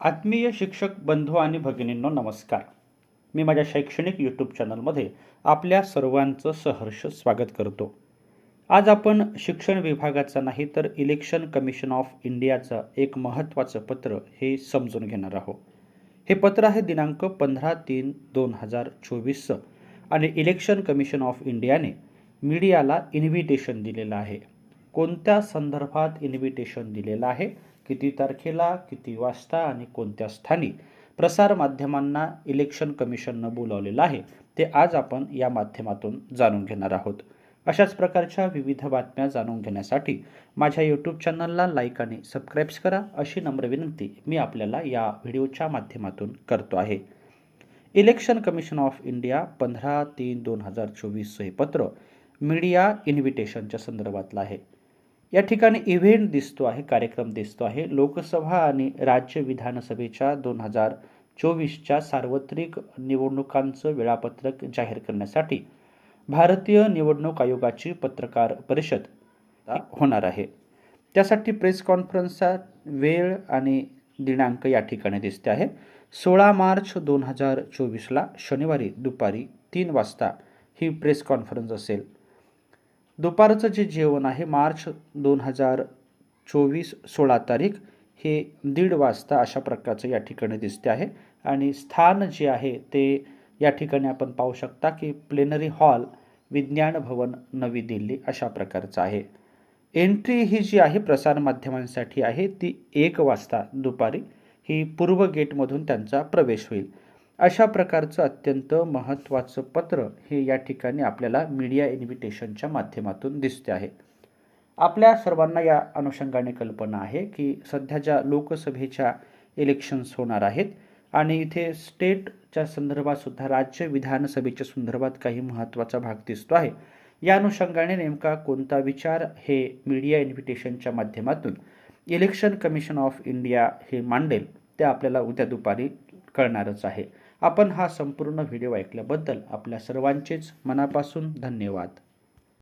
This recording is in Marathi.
आत्मीय शिक्षक बंधू आणि भगिनींनो नमस्कार. मी माझ्या शैक्षणिक यूट्यूब चॅनलमध्ये आपल्या सर्वांचं सहर्ष स्वागत करतो. आज आपण शिक्षण विभागाचं नाही तर इलेक्शन कमिशन ऑफ इंडियाचं एक महत्त्वाचं पत्र हे समजून घेणार आहोत. हे पत्र आहे दिनांक पंधरा तीन दोन हजार चोवीसचं आणि इलेक्शन कमिशन ऑफ इंडियाने मीडियाला इन्व्हिटेशन दिलेलं आहे. कोणत्या संदर्भात इन्व्हिटेशन दिलेलं आहे? किती तारखेला किती वाजता आणि कोणत्या स्थानी? प्रसारमाध्यमांना इलेक्शन कमिशननं बोलावलेलं आहे. ते आज आपण या माध्यमातून जाणून घेणार आहोत. अशाच प्रकारच्या विविध बातम्या जाणून घेण्यासाठी माझ्या यूट्यूब चॅनलला लाईक आणि सबस्क्राईब्स करा. अशी नम्र विनंती मी आपल्याला या व्हिडिओच्या माध्यमातून करतो आहे. इलेक्शन कमिशन ऑफ इंडिया पंधरा तीन दोन हजार चोवीसचं हे पत्र मीडिया इन्व्हिटेशनच्या संदर्भातलं आहे. या ठिकाणी इव्हेंट दिसतो आहे कार्यक्रम दिसतो आहे. लोकसभा आणि राज्य विधानसभेच्या दोन हजार चोवीसच्या सार्वत्रिक निवडणुकांचं वेळापत्रक जाहीर करण्यासाठी भारतीय निवडणूक आयोगाची पत्रकार परिषद होणार आहे. त्यासाठी प्रेस कॉन्फरन्सचा वेळ आणि दिनांक या ठिकाणी दिसते आहे. सोळा मार्च दोन हजार चोवीसला शनिवारी दुपारी तीन वाजता ही प्रेस कॉन्फरन्स असेल. दुपारचं जे जेवण आहे मार्च दोन हजार चोवीस सोळा तारीख हे दीड वाजता अशा प्रकारचं या ठिकाणी दिसते आहे. आणि स्थान जे आहे ते या ठिकाणी आपण पाहू शकता की प्लेनरी हॉल विज्ञान भवन नवी दिल्ली अशा प्रकारचं आहे. एंट्री ही जी आहे प्रसारमाध्यमांसाठी आहे ती एक वाजता दुपारी ही पूर्व गेटमधून त्यांचा प्रवेश होईल. अशा प्रकारचं अत्यंत महत्त्वाचं पत्र हे या ठिकाणी आपल्याला मीडिया इन्व्हिटेशनच्या माध्यमातून दिसते आहे. आपल्या सर्वांना या अनुषंगाने कल्पना आहे की सध्या ज्या लोकसभेच्या इलेक्शन्स होणार आहेत आणि इथे स्टेटच्या संदर्भातसुद्धा राज्य विधानसभेच्या संदर्भात काही महत्त्वाचा भाग दिसतो आहे. या अनुषंगाने नेमका कोणता विचार हे मीडिया इन्व्हिटेशनच्या माध्यमातून इलेक्शन कमिशन ऑफ इंडिया हे मांडेल ते आपल्याला उद्या दुपारी कळणारच आहे. आपण हा संपूर्ण व्हिडिओ ऐकल्याबद्दल आपल्या सर्वांचेच मनापासून धन्यवाद.